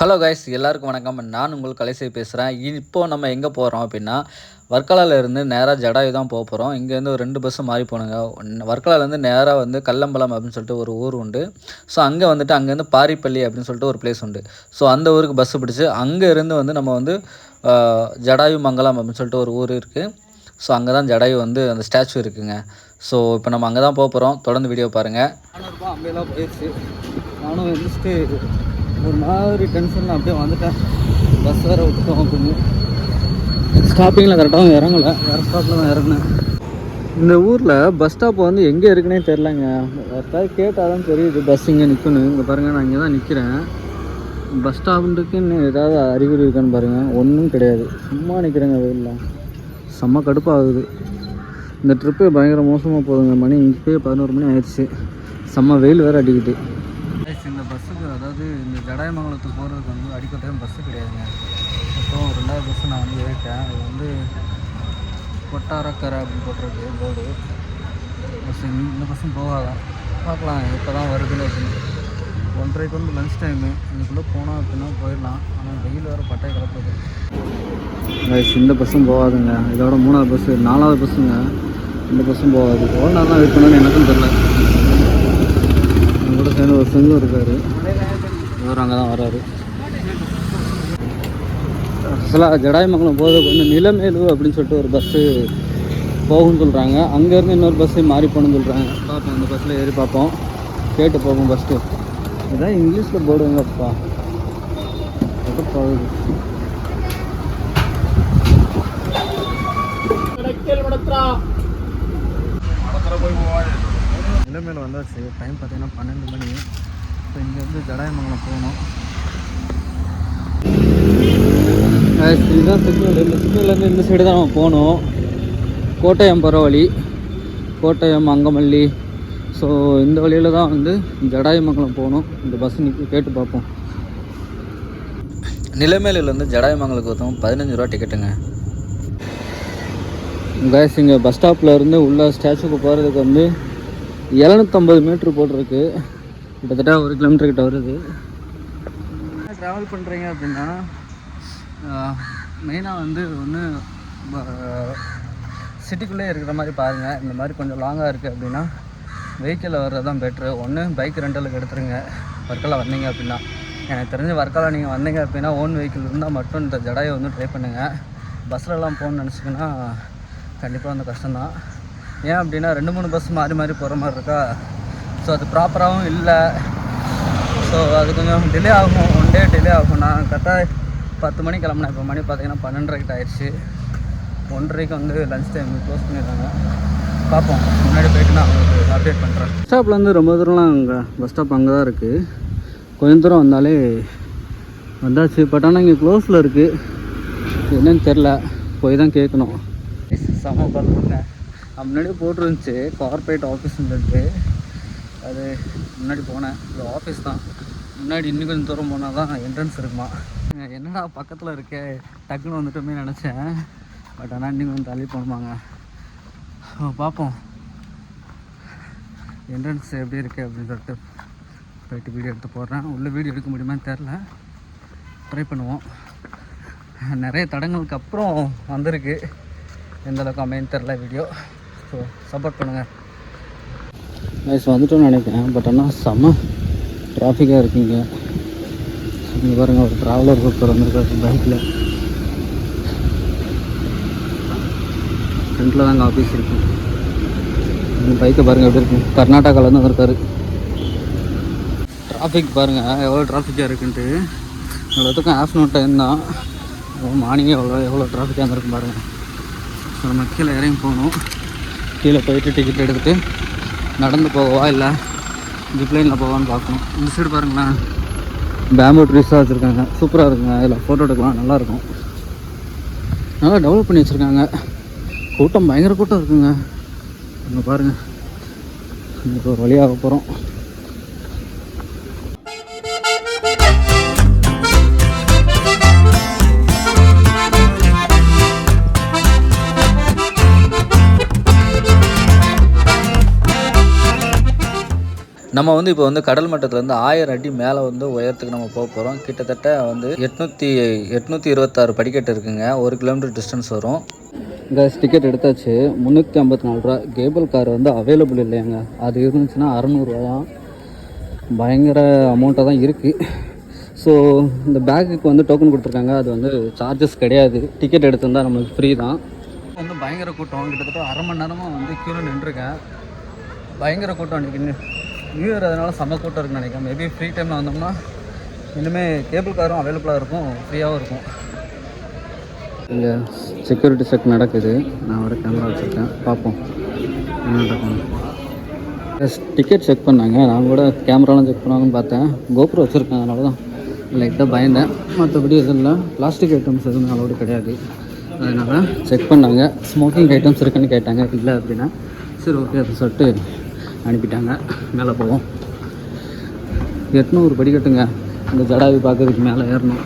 Hello guys எல்லாருக்கும் வணக்கம். நான் உங்கள் கலைசை பேசுகிறேன் இப்போது நம்ம எங்கே போகிறோம் அப்படின்னா வர்க்கலாலேருந்து நேராக ஜடாயு தான் போக போகிறோம் இங்கேருந்து ஒரு ரெண்டு பஸ்ஸு மாறி போனுங்க வர்க்கலாலேருந்து நேராக வந்து கல்லம்பலம் அப்படின்னு சொல்லிட்டு ஒரு ஊர் உண்டு. ஸோ அங்கே வந்துட்டு அங்கேருந்து பாரிப்பள்ளி அப்படின்னு சொல்லிட்டு ஒரு பிளேஸ் உண்டு. ஸோ அந்த ஊருக்கு பஸ்ஸு பிடிச்சி அங்கே இருந்து வந்து நம்ம வந்து ஜடாயு மங்கலம் அப்படின்னு சொல்லிட்டு ஒரு ஊர் இருக்குது ஸோ அங்கே தான் ஜடாயு வந்து அந்த ஸ்டாச்சு இருக்குங்க. ஸோ இப்போ நம்ம அங்கே தான் போக போகிறோம் தொடர்ந்து வீடியோ பாருங்கள் நானும் ஒரு மாதிரி டென்ஷனில் அப்படியே வந்துட்டேன். பஸ் வேறு விட்டுட்டோம் அப்படின்னு. ஸ்டாப்பிங்கில் கரெக்டாக இறங்கலை. வேறு ஸ்டாப்பில் தான் இறங்கினேன். இந்த ஊரில் பஸ் ஸ்டாப் வந்து எங்கே இருக்குன்னே தெரிலங்க யாருக்காவது கேட்டால் தான் தெரியுது பஸ் இங்கே நிற்கணும் இங்கே பாருங்கள் நான் இங்கே தான் நிற்கிறேன் பஸ் ஸ்டாண்டுக்குன்னு ஏதாவது அறிகுறி இருக்கான்னு பாருங்கள் ஒன்றும் கிடையாது. சும்மா நிற்கிறேங்க வெயிலில். செம்ம கடுப்பாகுது. இந்த ட்ரிப்பு பயங்கர மோசமாக போகுதுங்க. மணி இப்போயே பதினோரு மணி ஆயிடுச்சு. செம்ம வெயில் வேறு அடிக்குது. இந்த போகிறதுக்கு வந்து அடிக்கட்டையும் டைம் பஸ்ஸு கிடையாதுங்க. அப்புறம் ரெண்டாவது பஸ்ஸு நான் வந்து ஏறிட்டேன். அது வந்து கொட்டாரக்கரை அப்படின்னு போட்டிருக்கு போர்டு பஸ் இந்த பஸ்ஸும் போகாதான் பார்க்கலாம் இப்போ தான் வருதுன்னு அப்படின்னு. ஒன்றரைக்கு வந்து லஞ்ச் டைமு இதுக்குள்ளே போனோம் அப்படின்னா போயிடலாம். ஆனால் வெயில் வேறு பட்டை கிளப்புது இந்த பஸ்ஸும் போகாதுங்க. இதோட மூணாவது பஸ்ஸு நாலாவது பஸ்ஸுங்க இந்த பஸ்ஸும் போகாது. எவ்வளோ நேரம் தான் வெயிட் பண்ணணும்னு எனக்கும் தெரில என் கூட சேர்ந்து ஒரு செங்கும் இருக்கார். இவர் அங்கே தான் வராரு ஆக்சுவலாக ஜடாயமங்கலம் போகிறதுக்கு வந்து நிலமேலு அப்படின்னு சொல்லிட்டு ஒரு பஸ்ஸு போகும்னு சொல்கிறாங்க அங்கேருந்து இன்னொரு பஸ்ஸு மாறி போகணும்னு சொல்கிறாங்க பார்ப்போம் அந்த பஸ்ஸில் ஏறி பார்ப்போம். கேட்டு போவோம் ஃபஸ்ட்டு இதான் இங்கிலீஷில் போடுவாங்கப்பா போகுது? நிலைமையில் வந்தாச்சு. டைம் பார்த்தீங்கன்னா பன்னெண்டு மணி. இப்போ இங்கேருந்து ஜடாயமங்கலம் போகணும். Guys, இதுதான் சிக்னல் இந்த சிக்னல்லேருந்து இந்த சைடு தான் நம்ம போகணும். கோட்டயம் போகிற வழி. கோட்டயம் அங்கமல்லி ஸோ இந்த வழியில் தான் வந்து ஜடாயமங்கலம் போகணும். இந்த பஸ் நிற்க கேட்டு பார்ப்போம். நிலைமேலிருந்து ஜடாயமங்கலுக்கு ஒருத்தவங்க பதினஞ்சு ரூபா டிக்கெட்டுங்க கேஸ் இங்கே பஸ் ஸ்டாப்பில் இருந்து உள்ள ஸ்டாச்சுக்கு போகிறதுக்கு வந்து எழுநூற்றம்பது மீட்ரு போட்டிருக்கு. கிட்டத்தட்ட ஒரு கிலோமீட்டர் கிட்ட வருது. ட்ராவல் பண்ணுறீங்க அப்படின்னா மெயினாக வந்து ஒன்று சிட்டிக்குள்ளே இருக்கிற மாதிரி பாருங்கள் இந்த மாதிரி கொஞ்சம் லாங்காக இருக்குது அப்படின்னா வெஹிக்கிளில் வர்றது தான் பெட்ரு ஒன்று பைக் ரெண்டலுக்கு எடுத்துருங்க. வர்க்கலா வந்தீங்க அப்படின்னா. எனக்கு தெரிஞ்ச வர்க்கலா நீங்கள் வந்தீங்க அப்படின்னா ஓன் வெஹிக்கிள் இருந்தால் மட்டும் இந்த ஜடாயை வந்து ட்ரை பண்ணுங்கள் பஸ்லலாம் போகணுன்னு நினச்சிங்கன்னா கண்டிப்பாக வந்து கஷ்டம்தான். ஏன் அப்படின்னா ரெண்டு மூணு பஸ் மாறி மாறி போகிற மாதிரி இருக்கா? ஸோ அது ப்ராப்பராகவும் இல்லை. ஸோ அது கொஞ்சம் டிலே ஆகும். ஒன் டே டிலே ஆகும். நான் கரெக்டாக பத்து மணிக்கு கிளம்புனேன். இப்போ மணி பார்த்தீங்கன்னா பன்னெண்டரைக்கிட்ட ஆயிடுச்சு. ஒன்றரைக்கு வந்து லஞ்ச் டைம் க்ளோஸ் பண்ணிடுறாங்க. பார்ப்போம். முன்னாடி போயிட்டு நான் உங்களுக்கு அப்டேட் பண்ணுறேன் பஸ் ஸ்டாப்லேருந்து ரொம்ப தூரம்லாம் அங்கே பஸ் ஸ்டாப் அங்கே தான் இருக்குது கொஞ்சம் தூரம் வந்தாலே வந்தாச்சு. பட் ஆனால் இங்கே க்ளோஸில் இருக்குது என்னன்னு தெரில போய் தான் கேட்கணும். செம பண்ணுங்க முன்னாடியே போட்டுருந்துச்சு. கார்பரேட் ஆஃபீஸ்னு சொல்லிட்டு அது முன்னாடி போனேன். இது ஆஃபீஸ் தான். முன்னாடி இன்னும் கொஞ்சம் தூரம் போனால் தான் என்ட்ரன்ஸ் இருக்குமா? என்னடா பக்கத்தில் இருக்க? டக்குன்னு வந்துட்டோமே நினச்சேன். பட் ஆனால் இன்னும் கொஞ்சம் தள்ளி போகணுமாங்க. பார்ப்போம் என்ட்ரன்ஸ் எப்படி இருக்குது அப்படின்னு சொல்லிட்டு போயிட்டு வீடியோ எடுத்து போடுறேன். உள்ளே வீடியோ எடுக்க முடியுமான்னு தெரில ட்ரை பண்ணுவோம். நிறைய தடங்களுக்கு அப்புறம் வந்திருக்கு. எந்த அளவுக்கு அமைன்னு தெரில வீடியோ ஸோ சப்போர்ட் பண்ணுங்கள் நைஸ் வந்துட்டோம்னு நினைக்கிறேன். பட் ஆனால் செம்ம டிராஃபிக்காக இருக்கீங்க. இங்கே பாருங்கள் ஒரு ட்ராவலர் ஒருத்தர் வந்திருக்காரு பைக்கில் ஃப்ரண்ட்டில் தாங்க ஆஃபீஸ் இருக்கு. இந்த பைக்கை பாருங்கள் எப்படி இருக்கு. கர்நாடகாவிலேருந்து வந்திருக்காரு. டிராஃபிக் பாருங்கள் எவ்வளோ டிராஃபிக்காக இருக்குன்ட்டு. இவ்வளோத்துக்கும் ஆஃப்டர்நூன் டைம் தான். மார்னிங்கே எவ்வளோ எவ்வளோ டிராஃபிக்காக இருந்திருக்கும் பாருங்கள் நம்ம கீழே இறங்கி போகணும். கீழே போயிட்டு டிக்கெட் எடுத்துகிட்டு நடந்து போகவா இல்லை ஜிப்லைனில் போவான்னு பார்க்கணும். இந்த சைடு பாருங்களேன். பேம்பு ட்ரீஸாக வச்சுருக்காங்க. சூப்பராக இருக்குங்க. இதில் ஃபோட்டோ எடுக்கலாம். நல்லாயிருக்கும் நல்லா டெவலப் பண்ணி வச்சுருக்காங்க. கூட்டம் பயங்கர கூட்டம் இருக்குங்க. இங்கே பாருங்கள் இப்போ ஒரு வழியாக போகிறோம் நம்ம வந்து இப்போ வந்து கடல் மட்டத்துலேருந்து ஆயிரம் அடி மேலே வந்து உயரத்துக்கு நம்ம போக போகிறோம் கிட்டத்தட்ட வந்து எட்நூற்றி எட்நூற்றி இருபத்தாறு படிக்கட்டு இருக்குங்க. ஒரு கிலோமீட்டர் டிஸ்டன்ஸ் வரும். கேஸ் டிக்கெட் எடுத்தாச்சு. முந்நூற்றி ஐம்பத்தி நாலு ரூபா. கேபிள் கார் வந்து அவைலபிள் இல்லையாங்க. அது இருந்துச்சுன்னா அறநூறுவாயாம் பயங்கர அமௌண்ட்டாக தான் இருக்குது ஸோ இந்த பேக்குக்கு வந்து டோக்கன் கொடுத்துருக்காங்க. அது வந்து சார்ஜஸ் கிடையாது. டிக்கெட் எடுத்திருந்தா நம்மளுக்கு ஃப்ரீ தான். வந்து பயங்கர கூட்டம். கிட்டத்தட்ட அரை மணி நேரமாக வந்து க்யூவில் நின்றுருக்கேன். பயங்கர கூட்டம் அன்றைக்கி நியூ இயர் அதனால் செம்ம கூட்டம் இருக்குன்னு நினைக்கிறேன். மேபி ஃப்ரீ டைமில் வந்தோம்னா இனிமேல் கேபிள் காரும் அவைலபிளாக இருக்கும். ஃப்ரீயாகவும் இருக்கும். இங்கே செக்யூரிட்டி செக் நடக்குது. நான் ஒரு கேமரா வச்சுருக்கேன். பார்ப்போம். என்ன நடக்கும் டிக்கெட் செக் பண்ணாங்க. நான் கூட கேமராலாம் செக் பண்ணாங்கன்னு பார்த்தேன். கோபுரம் வச்சுருக்கேன். அதனால தான் லைட்டாக பயந்தேன். மற்றபடி எதுவும் இல்லை. பிளாஸ்டிக் ஐட்டம்ஸ் எதுவும் அளவுக்கு கிடையாது. அதனால் செக் பண்ணாங்க. ஸ்மோக்கிங் ஐட்டம்ஸ் இருக்குன்னு கேட்டாங்க. இல்லை அப்படின்னா. சரி ஓகே அப்படின்னு சொல்லிட்டு அனுப்பிட்டாங்க. மேலே போவோம். எட்நூறு படிக்கட்டுங்க இந்த ஜடாவி பார்க்கறதுக்கு மேலே ஏறணும்.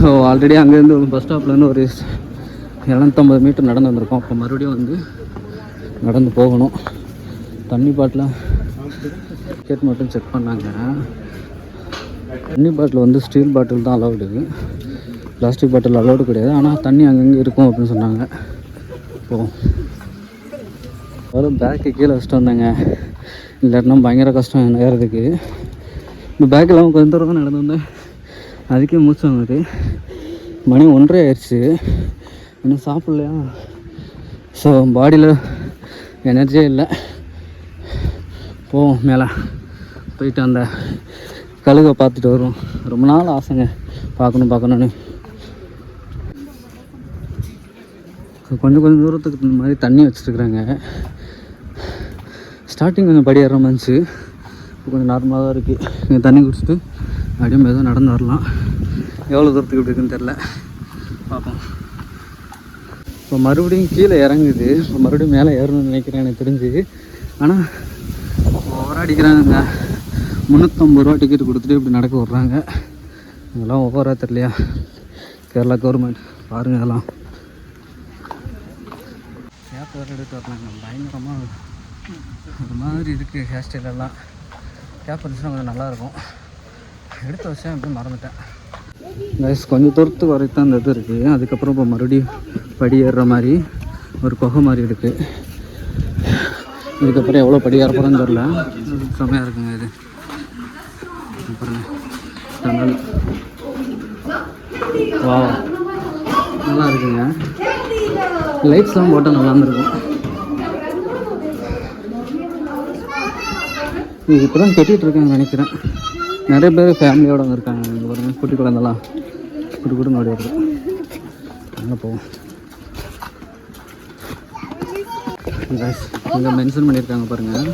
ஸோ ஆல்ரெடி அங்கேருந்து பஸ் ஸ்டாப்லேருந்து ஒரு இரநூத்தம்பது மீட்டர் நடந்து வந்திருக்கோம். அப்போ மறுபடியும் வந்து நடந்து போகணும். தண்ணி பாட்டில் டிக்கெட் மட்டும் செக் பண்ணாங்க. தண்ணி பாட்டில் வந்து ஸ்டீல் பாட்டில் தான் அலௌடு பிளாஸ்டிக் பாட்டில் அலௌடு கிடையாது. ஆனால் தண்ணி அங்கங்கே இருக்கும் அப்படின்னு சொன்னாங்க. போவோம் வரும் பேக்கு கீழே வச்சுட்டு வந்தாங்க. இல்லாட்டினா பயங்கர கஷ்டம் ஏறதுக்கு இந்த பேக்கில் அவங்க கொஞ்சம் தூரம் தான் நடந்து வந்தேன் அதுக்கே மூச்சு வாங்குது மணி ஒன்றரை ஆயிடுச்சு. இன்னும் சாப்பிட்லையா? ஸோ பாடியில் எனர்ஜியே இல்லை. போவோம் மேலே. போயிட்டு அந்த கழுகை பார்த்துட்டு வருவோம். ரொம்ப நாள் ஆசைங்க. பார்க்கணும் பார்க்கணுன்னு கொஞ்சம் கொஞ்சம் தூரத்துக்கு இந்த மாதிரி தண்ணி வச்சுருக்குறாங்க ஸ்டார்டிங் கொஞ்சம் படி ஏற மாதிரி இருந்துச்சு இப்போ கொஞ்சம் நார்மலாக தான் இருக்குது இங்கே தண்ணி குடிச்சிட்டு அப்படியே மெதுவாக நடந்து வரலாம். எவ்வளோ தூரத்துக்கு இப்படி இருக்குன்னு தெரில பார்ப்போம். இப்போ மறுபடியும் கீழே இறங்குது. இப்போ மறுபடியும் மேலே ஏறணும்னு நினைக்கிறேன் எனக்கு தெரிஞ்சு. ஆனால் ஓவராக அடிக்கிறாங்க முந்நூற்றம்பது ரூபா டிக்கெட் கொடுத்துட்டு இப்படி நடக்க விட்றாங்க. இதெல்லாம் ஓவராக தெரியலையா? கேரளா கவர்மெண்ட் பாருங்கள் அதெல்லாம் கேப் எடுத்து வர்றாங்க பயங்கரமாக ஒரு மாதிரி இருக்குது ஹேர் ஸ்டைலெல்லாம் கேப் இருந்துச்சுன்னா கொஞ்சம் நல்லாயிருக்கும். எடுத்து வச்சேன் அப்படியே மறந்துட்டேன். கைஸ் கொஞ்சம் தூரத்துக்கு வரைக்கும் தான் இந்த இது இருக்குது அதுக்கப்புறம் இப்போ மறுபடியும் படி ஏறுற மாதிரி ஒரு குகை மாதிரி இருக்குது இதுக்கப்புறம் எவ்வளோ படி ஏற போகிறோன்னு தெரில செம்மையாக இருக்குங்க இது. அப்புறம் தமிழ் வா நல்லா இருக்குங்க. லைட்ஸ்லாம் போட்டால் நல்லா இருந்திருக்கும். இது இப்போ தான் கட்டிகிட்டு இருக்காங்க நினைக்கிறேன். நிறைய பேர் ஃபேமிலியோடு வந்திருக்காங்க. இங்கே பாருங்க குட்டி குழந்தெல்லாம் குட்டி குட்டி நோடி வருது அங்கே போவோம். இங்கே மென்ஷன் பண்ணியிருக்காங்க பாருங்கள்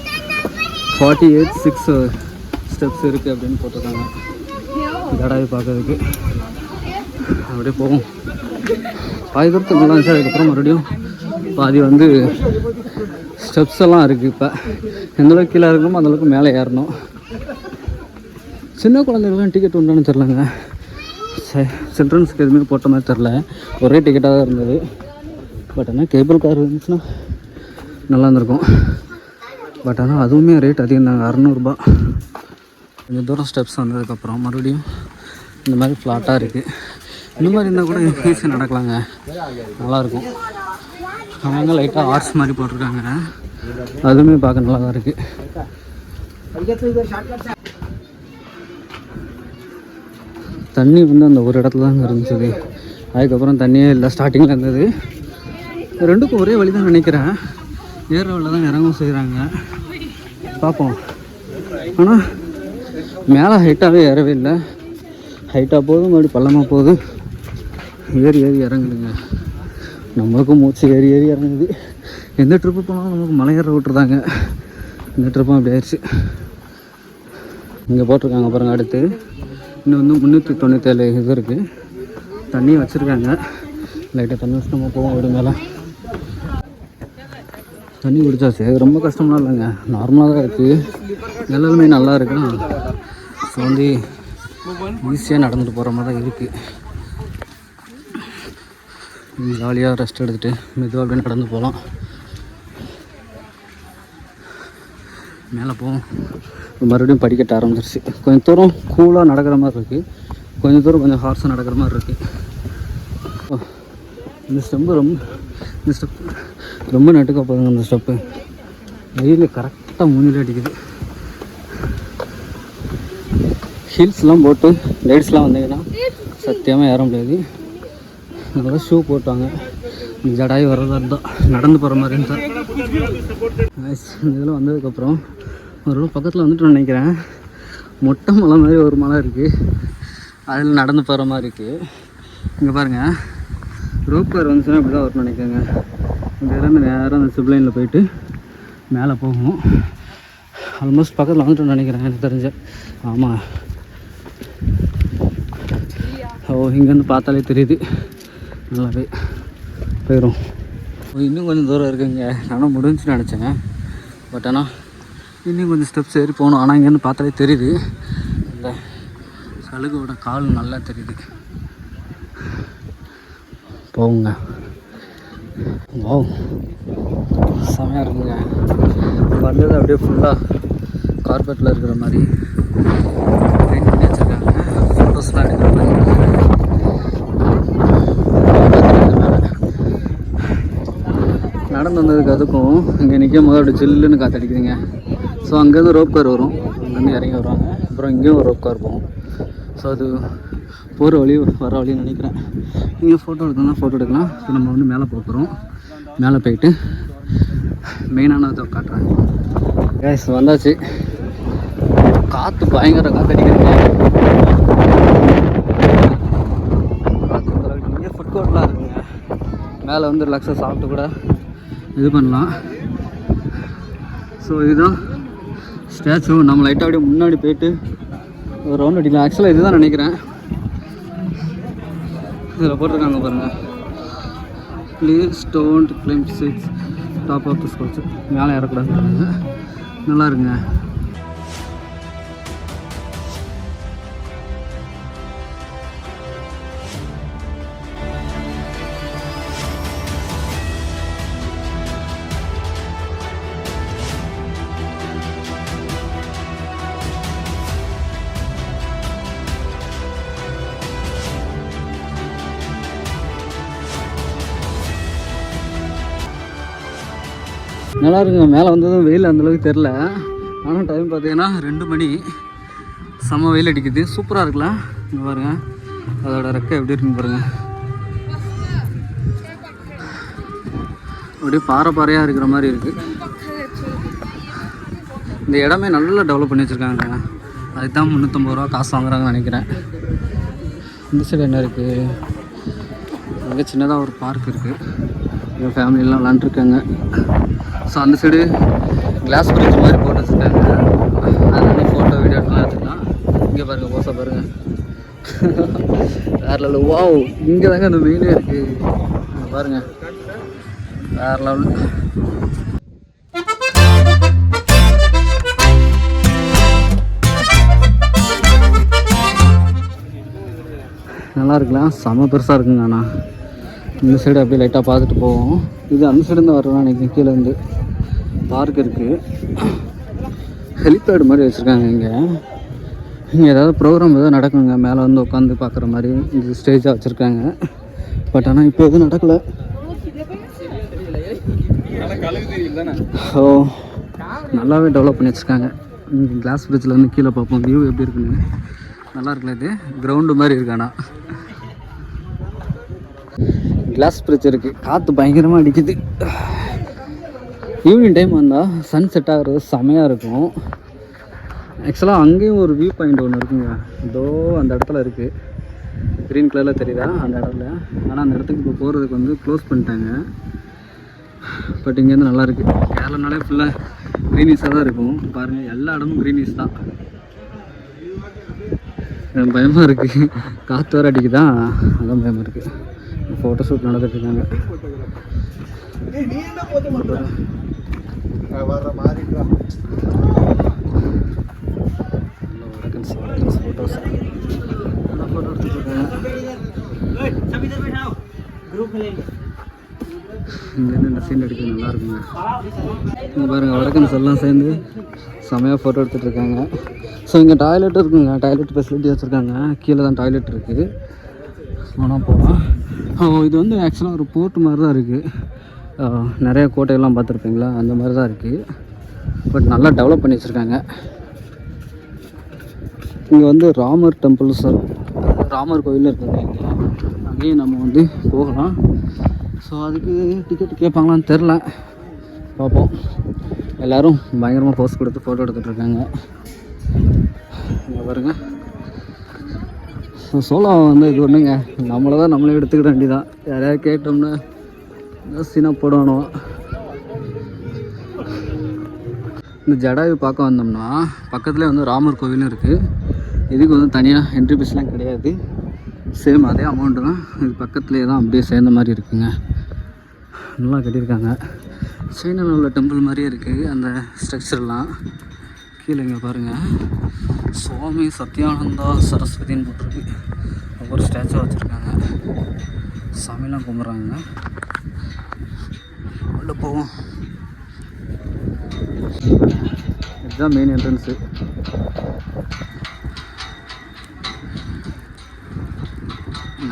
ஃபார்ட்டி எயிட் சிக்ஸ் ஸ்டெப்ஸ் இருக்குது அப்படின்னு போட்டிருக்காங்க. ஜடாவை பார்க்கறதுக்கு. அப்படியே போவோம். பாதி தூரத்துக்கு நல்லா இருந்துச்சு அதுக்கப்புறம் மறுபடியும் பாதி வந்து ஸ்டெப்ஸ் எல்லாம் இருக்குது இப்போ. எந்தளவுக்கு கீழே இருக்கணுமோ அந்தளவுக்கு மேலே ஏறணும். சின்ன குழந்தைகளுக்கும் டிக்கெட் உண்டான்னு தெரிலங்க. சில்ட்ரன்ஸுக்கு எதுவுமே போட்ட மாதிரி தெரில. ஒரே டிக்கெட்டாக தான் இருந்தது. பட் ஆனால் கேபிள் கார் இருந்துச்சுன்னா நல்லா இருந்திருக்கும். பட் ஆனால் அதுவுமே ரேட் அதிகம் தாங்க அறநூறுபா. கொஞ்சம் தூரம் ஸ்டெப்ஸ் வந்ததுக்கப்புறம் மறுபடியும் இந்த மாதிரி ஃப்ளாட்டாக இருக்குது இந்த மாதிரி இருந்தால் கூட ஈஸியாக நடக்கலாங்க. நல்லாயிருக்கும். அவங்க லைட்டாக ஆர்ட்ஸ் மாதிரி போட்டிருக்காங்க. அதுவுமே பார்க்க நல்லா தான் இருக்குது தண்ணி வந்து அந்த ஒரு இடத்துல தான் இருந்துச்சு. அதுக்கப்புறம் தண்ணியே இல்லை ஸ்டார்டிங்கில் இருந்தது. ரெண்டுக்கும் ஒரே வழி தான் நினைக்கிறேன். ஏற வழியில் தான் இறங்கவும் செய்கிறாங்க பார்ப்போம். ஆனால் மேலே ஹைட்டாகவே ஏறவே இல்லை. ஹைட்டாக போதும் மறுபடியும் பள்ளமாக போதும். ஏறி ஏறி இறங்குதுங்க. நம்மளுக்கும் மூச்சு ஏறி ஏறி இறங்குது. எந்த ட்ரிப்பு போனாலும் நமக்கு மலையேற ஏற விட்டுருதாங்க. இந்த ட்ரிப்பும் அப்படி ஆயிடுச்சு இங்கே போட்டிருக்காங்க பாருங்கள் அடுத்து. இன்னும் வந்து முந்நூற்றி தொண்ணூற்றேழு இது இருக்குது தண்ணியும் வச்சுருக்காங்க. லைட்டாக தண்ணி வச்சு நம்ம போவோம் அப்படி மேலே. தண்ணி குடிச்சாச்சு. ரொம்ப கஷ்டம்லாம் இல்லைங்க. நார்மலாக தான் இருக்குது எல்லாருமே நல்லா இருக்கும் ஸோ வந்து ஈஸியாக நடந்துட்டு போகிற மாதிரி தான் இருக்குது ஜாலியாக ரெஸ்ட் எடுத்துகிட்டு மெதுவாக அப்படின்னு நடந்து போகலாம் மேலே போவோம். மறுபடியும் படிக்கட்ட ஆரம்பிச்சிருச்சு. கொஞ்சம் தூரம் கூலாக நடக்கிற மாதிரி இருக்குது கொஞ்சம் தூரம் கொஞ்சம் ஹார்ஸாக நடக்கிற மாதிரி இருக்குது இந்த ஸ்டெப்பு ரொம்ப இந்த ஸ்டெப் ரொம்ப நட்டுக்க போதுங்க இந்த ஸ்டெப்பு வெயில் கரெக்டாக மூஞ்சில் அடிக்குது. ஹில்ஸ்லாம் போட்டு லேடிஸ்லாம் வந்தீங்கன்னா சத்தியமாக ஏற முடியாது. நல்லா ஷூ போட்டாங்க. ஜடாய் வர்றதா இருந்தால் நடந்து போகிற மாதிரி இருந்தால் இதெல்லாம் இந்த இதில் வந்ததுக்கப்புறம் ஒரு பக்கத்தில் வந்துட்டு நினைக்கிறேன். மொட்டை மலை மாதிரி ஒரு மலை இருக்குது அதில் நடந்து போகிற மாதிரி இருக்குது இங்கே பாருங்கள் ரோப் கார் வந்துச்சுன்னா இப்படி தான் வரும்னு நினைக்கிறேங்க. இந்த இருந்து நேராக அந்த சிப்லைனில் போயிட்டு மேலே போகும் ஆல்மோஸ்ட் பக்கத்தில் வந்துட்டு நினைக்கிறேன். எனக்கு தெரிஞ்ச. ஆமாம் ஓ இங்கேருந்து பார்த்தாலே தெரியுது. நல்லாவே. போயிடும் இன்னும் கொஞ்சம் தூரம் இருக்குங்க. நானும் முடிஞ்சுன்னு நினச்சேன். பட் ஆனால் இன்னும் கொஞ்சம் ஸ்டெப்ஸ் ஏறி போகணும். ஆனால் இங்கேருந்து பார்த்தாலே தெரியுது. இந்த கழுகோட கால் நல்லா தெரியுது. போகுங்க வாவ் செமையாக இருக்குங்க. வந்தது அப்படியே ஃபுல்லாக கார்பெட்டில் இருக்கிற மாதிரி பெயிண்ட் பண்ணி வச்சுருக்காங்க ஃபோட்டோஸ்லாம் எடுக்கிற மாதிரி நடந்து வந்ததுக்கு அதுக்கும் இங்கே நிற்கும் போது அப்படி ஜில்லுன்னு காத்தடிக்குதுங்க. ஸோ அங்கேருந்து ரோப் கார் வரும். அங்கேருந்து இறங்கி வருவாங்க. அப்புறம் இங்கேயும் ஒரு ரோப் கார் போகும். ஸோ அது போகிற வழி வர வழின்னு நினைக்கிறேன். இங்கே ஃபோட்டோ எடுக்கணும்னா ஃபோட்டோ எடுக்கலாம். இப்போ நம்ம வந்து மேலே போக போகிறோம் மேலே போயிட்டு மெயினானதை காட்டுறேன். கேஸ் வந்தாச்சு. காற்று பயங்கர காத்தடிக்குதுங்க. காற்று இங்கே ஃபுட் கோர்ட்லாம் இருக்குங்க. மேலே வந்து ரிலாக்ஸாக சாப்பிட்டு கூட இது பண்ணலாம். ஸோ இதுதான் ஸ்டாச்சு நம்ம லைட்டாக அப்படியே முன்னாடி போயிட்டு ஒரு ரவுண்ட் அடிக்கலாம். ஆக்சுவலாக இதுதான் நினைக்கிறேன். இதில் போட்டிருக்காங்க பாருங்கள் please don't climb six top of the ஸ்கோச்சு மேலே ஏறக்கூடாது. நல்லா இருக்குங்க நல்லா இருக்குங்க மேலே வந்ததும் வெயில் அந்தளவுக்கு தெரில ஆனால் டைம் பார்த்தீங்கன்னா ரெண்டு மணி. செம்ம வெயில் அடிக்குது. சூப்பராக இருக்குல்ல இங்கே பாருங்கள் அதோட ரெக்கை எப்படி இருக்குன்னு பாருங்கள் அப்படியே பாறை பாறையாக இருக்கிற மாதிரி இருக்குது இந்த இடமே நல்லா டெவலப் பண்ணி வச்சுருக்காங்க. அதுக்கு தான் முந்நூற்றம்பது ரூபா காசு வாங்குறாங்கன்னு நினைக்கிறேன். இந்த சைடு என்ன இருக்குது அங்கே சின்னதாக ஒரு பார்க் இருக்குது எங்கள் ஃபேமிலியெலாம் விளாண்டுருக்காங்க. ஸோ அந்த சைடு கிளாஸ் பிரிட்ஜ் மாதிரி போட்டு வச்சுருக்காங்க அதில் ஃபோட்டோ வீடியோ எடுத்துலாம் எடுத்துக்கலாம். இங்கே பாருங்கள் போசா பாருங்கள் வேறு லெவலில் வாவ் இங்கே தாங்க அந்த மெயினே இருக்குது பாருங்கள் வேறு லெவல் நல்லா இருக்கலாம். செம பெருசாக இருக்குங்க அண்ணா இந்த சைடு அப்படியே லைட்டாக பார்த்துட்டு போவோம். இது அந்த சைடு வரலாம் நினைக்கிறேன் கீழேருந்து பார்க் இருக்குது ஹெலிபேடு மாதிரி வச்சுருக்காங்க இங்கே. இங்கே ஏதாவது ப்ரோக்ராம் எதாவது நடக்குங்க. மேலே வந்து உட்காந்து பார்க்குற மாதிரி இந்த ஸ்டேஜாக வச்சுருக்காங்க. பட் ஆனால் இப்போ எதுவும் நடக்கலை. ஓ நல்லாவே டெவலப் பண்ணி வச்சுருக்காங்க. கிளாஸ் பிரிட்ஜில் வந்து கீழே பார்ப்போம். வியூ எப்படி இருக்குன்னு. நல்லா இருக்குல்ல இது? கிரவுண்டு மாதிரி இருக்கானா கிளாஸ் பிரிட்ஜ் இருக்குது காற்று பயங்கரமாக அடிக்குது. ஈவினிங் டைம் வந்தால் சன் செட் ஆகிறது செமையாக இருக்கும். ஆக்சுவலாக அங்கேயும் ஒரு வியூ பாயிண்ட் ஒன்று இருக்குங்க. இதோ அந்த இடத்துல இருக்குது க்ரீன் கலரில் தெரியுதா? அந்த இடத்துல. ஆனால் அந்த இடத்துக்கு இப்போ போகிறதுக்கு வந்து க்ளோஸ் பண்ணிட்டாங்க. பட் இங்கேருந்து நல்லாயிருக்கு கேரளனாலே ஃபுல்லாக க்ரீனிஸாக தான் இருக்கும். பாருங்கள் எல்லா இடமும் க்ரீனிஸ் தான். பயமாக இருக்குது காற்று வர அடிக்குதா? அதான் பயமாக இருக்குது ஃபோட்டோ ஷூட் நடந்துட்டு இருக்காங்க ஃபோட்டோஸ் ஃபோட்டோ எடுத்துட்டு இருக்காங்க இங்கேருந்து இந்த சீன் எடுக்க நல்லா இருக்குங்க. இங்கே பாருங்கள் வடக்கன்ஸ் எல்லாம் சேர்ந்து செமையாக ஃபோட்டோ எடுத்துகிட்டு இருக்காங்க ஸோ இங்கே டாய்லெட் இருக்குங்க. டாய்லெட் ஃபெசிலிட்டி வச்சுருக்காங்க. கீழே தான் டாய்லெட் இருக்குது போனால் போகலாம் இது வந்து ஆக்சுவலாக ஒரு போர்ட் மாதிரி தான் இருக்குது நிறைய கோட்டையெல்லாம் பார்த்துருப்பீங்களா? அந்த மாதிரி தான் இருக்குது பட் நல்லா டெவலப் பண்ணி வச்சுருக்காங்க. இங்கே வந்து ராமர் டெம்பிள் சார் ராமர் கோயில் இருக்குங்க இங்கே. அங்கேயும் நம்ம வந்து போகலாம். ஸோ அதுக்கு டிக்கெட் கேட்பாங்களான்னு தெரில பார்ப்போம். எல்லோரும் பயங்கரமாக போஸ்ட் கொடுத்து ஃபோட்டோ எடுத்துகிட்டு இருக்காங்க. இங்கே பாருங்கள் ஸோ வந்து இது ஒன்றுங்க நம்மளை தான் நம்மளே எடுத்துக்கிட வேண்டிதான் யாரையாவது கேட்டோம்னா சீனா போடணும் இந்த ஜடாயு பார்க்க வந்தோம்னா பக்கத்துலேயே வந்து ராமர் கோவிலும் இருக்குது இதுக்கு வந்து தனியாக என்ட்ரி ஃபீஸ்லாம் கிடையாது. சேம் அதே அமௌண்ட்டு தான். இது பக்கத்துலேயே தான் அப்படியே சேர்ந்த மாதிரி இருக்குங்க. நல்லா கட்டியிருக்காங்க. சைனாவில் உள்ள டெம்பிள் மாதிரியே இருக்குது அந்த ஸ்ட்ரக்சர்லாம் கீழே இங்கே பாருங்கள் சுவாமி சத்யானந்தா சரஸ்வதின்னு போட்டிருக்கு. ஒவ்வொரு ஸ்டாச்சுவாக வச்சுருக்காங்க. சாமிலாம் கும்பிட்றாங்க. உள்ளே போவோம். இதுதான் மெயின் என்ட்ரன்ஸு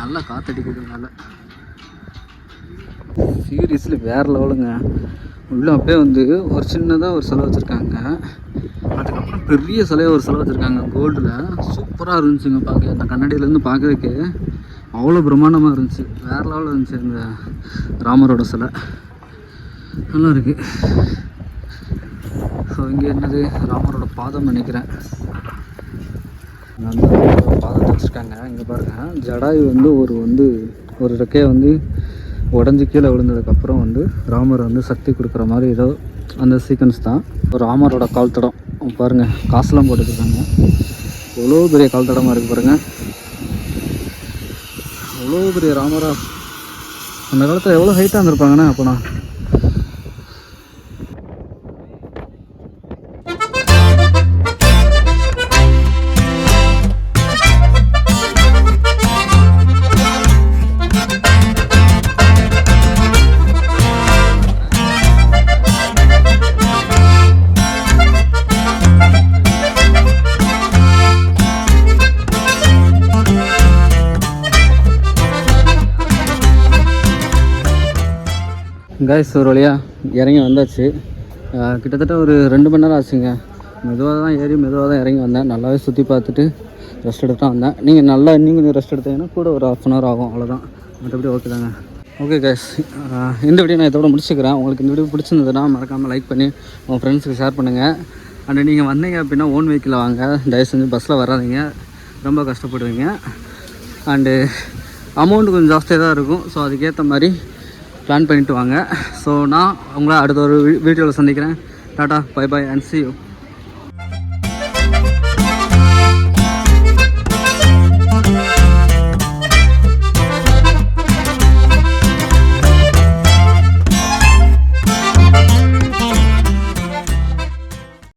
நல்லா காற்றடிக்கிறதுனால மேலே. சீரியஸில் வேறு லெவலுங்க உள்ளே அப்படியே வந்து ஒரு சின்னதாக ஒரு சிலை வச்சுருக்காங்க. அதுக்கப்புறம் பெரிய சிலையை ஒரு சிலை வச்சுருக்காங்க கோல்டில். சூப்பராக இருந்துச்சுங்க பார்க்க. அந்த கண்ணாடியிலேருந்து பார்க்கறதுக்கு அவ்வளோ பிரம்மாண்டமாக இருந்துச்சு. வேறு லெவலில் இருந்துச்சு இந்த ராமரோட சிலை. நல்லா இருக்குது ஸோ இங்கே என்னது? ராமரோட பாதம் நினைக்கிறேன். அந்த பாதத்தை வச்சுருக்காங்க. இங்கே பாருங்கள் ஜடாயு வந்து ஒரு வந்து ஒரு ரெக்கையை வந்து உடஞ்சி கீழே விழுந்ததுக்கப்புறம் வந்து ராமர் வந்து சக்தி கொடுக்குற மாதிரி ஏதோ அந்த சீக்வன்ஸ் தான். ராமரோட கால் தடம். பாருங்கள் காசுலாம் போட்டுருக்காங்க எவ்வளோ பெரிய கால் தடமாக இருக்குது பாருங்கள் எவ்வளோ பெரிய ராமராக அந்த காலத்தில் எவ்வளோ ஹைட்டாக இருந்திருப்பாங்கண்ணே அப்போனா கைஸ் ஒரு வழியாக இறங்கி வந்தாச்சு. கிட்டத்தட்ட ஒரு ரெண்டு மணி நேரம் ஆச்சுங்க. மெதுவாக தான் ஏறி மெதுவாக தான் இறங்கி வந்தேன். நல்லாவே சுற்றி பார்த்துட்டு ரெஸ்ட் எடுத்து தான் வந்தேன். நீங்கள் நல்லா இன்னும் கொஞ்சம் ரெஸ்ட் எடுத்தீங்கன்னா கூட ஒரு ஹாஃப் அன் ஹவர் ஆகும். அவ்வளோதான் மற்றபடி ஓகே தாங்க. ஓகே கைஸ் இந்த வீடியோ நான் இதோட முடிச்சுக்கிறேன். உங்களுக்கு இந்த வீடியோ பிடிச்சிருந்ததுன்னா மறக்காமல் லைக் பண்ணி உங்கள் ஃப்ரெண்ட்ஸுக்கு ஷேர் பண்ணுங்கள் அண்ட் நீங்கள் வந்தீங்க அப்படின்னா ஓன் வெஹிக்கிளில் வாங்க. தயவு செஞ்சு பஸ்ஸில் வராதீங்க. ரொம்ப கஷ்டப்படுவீங்க. அண்டு அமௌண்ட் கொஞ்சம் ஜாஸ்தியாக தான் இருக்கும். ஸோ அதுக்கேற்ற மாதிரி பிளான் பண்ணிவிட்டு வாங்க. ஸோ நான் உங்களை அடுத்த ஒரு வீடியோவில் சந்திக்கிறேன். Tata bye bye and see you